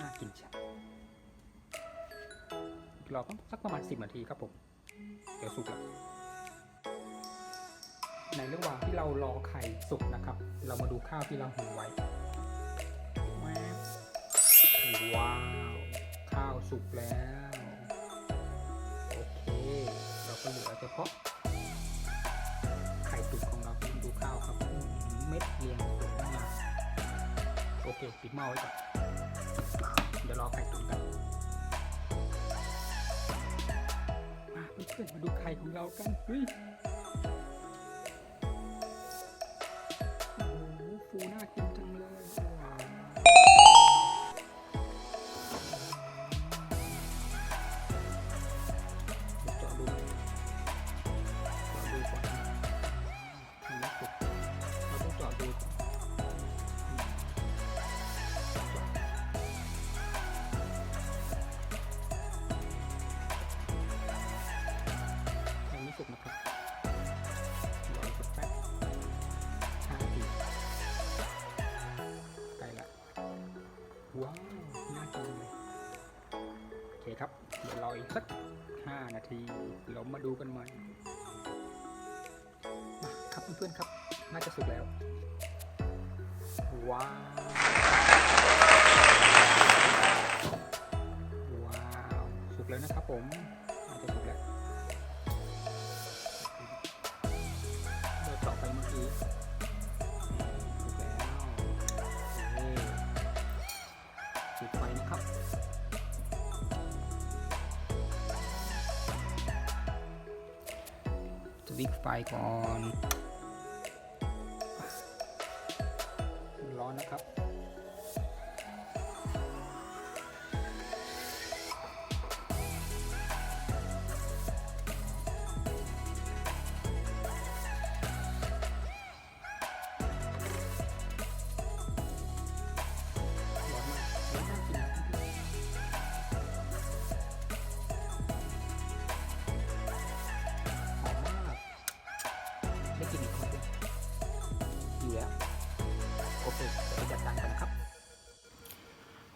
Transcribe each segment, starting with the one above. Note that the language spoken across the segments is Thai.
น่ากินจังรอสักประมาณ 10 นาทีครับผม เดี๋ยวสุกแล้วในระหว่างที่เรารอไข่สุกนะครับ เรามาดูข้าวที่เราหุงไว้ว้าว ข้าวสุกแล้ว โอเค เราก็เหลือเฉพาะ อเคปิดหม้อไว้ก่อนเดี๋ยวรอไข่ตุ๋นกันมาเพื่อนๆมาดูไข่ของเรากันเฮ้ย ครับ เดี๋ยวรออีกสักห้านาทีเรามาดูกันใหม่มาครับเพื่อนๆครับ น่าจะสุกแล้ว ว้าว สวิตช์ไฟก่อน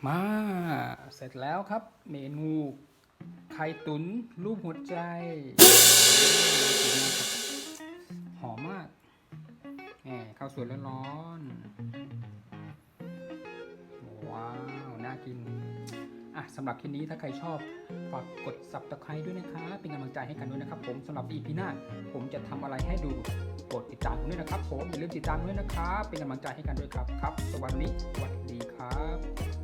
มาเสร็จแล้วครับ เมนูไข่ตุ๋นรูปหัวใจหอมมากแหมข้าวสวยร้อนๆว้าว น่ากิน อะสำหรับคลิปนี้ถ้าใครชอบ ฝากกด subscribe ด้วยนะครับเป็นกำลังใจให้กันด้วยนะครับ ผมสำหรับ EP หน้า ผมจะทำอะไรให้ดูกดติดตามผมด้วยนะครับ ผมอย่าลืมติดตามด้วยนะครับ เป็นกำลังใจให้กันด้วยครับครับ สวัสดีสวัสดีครับ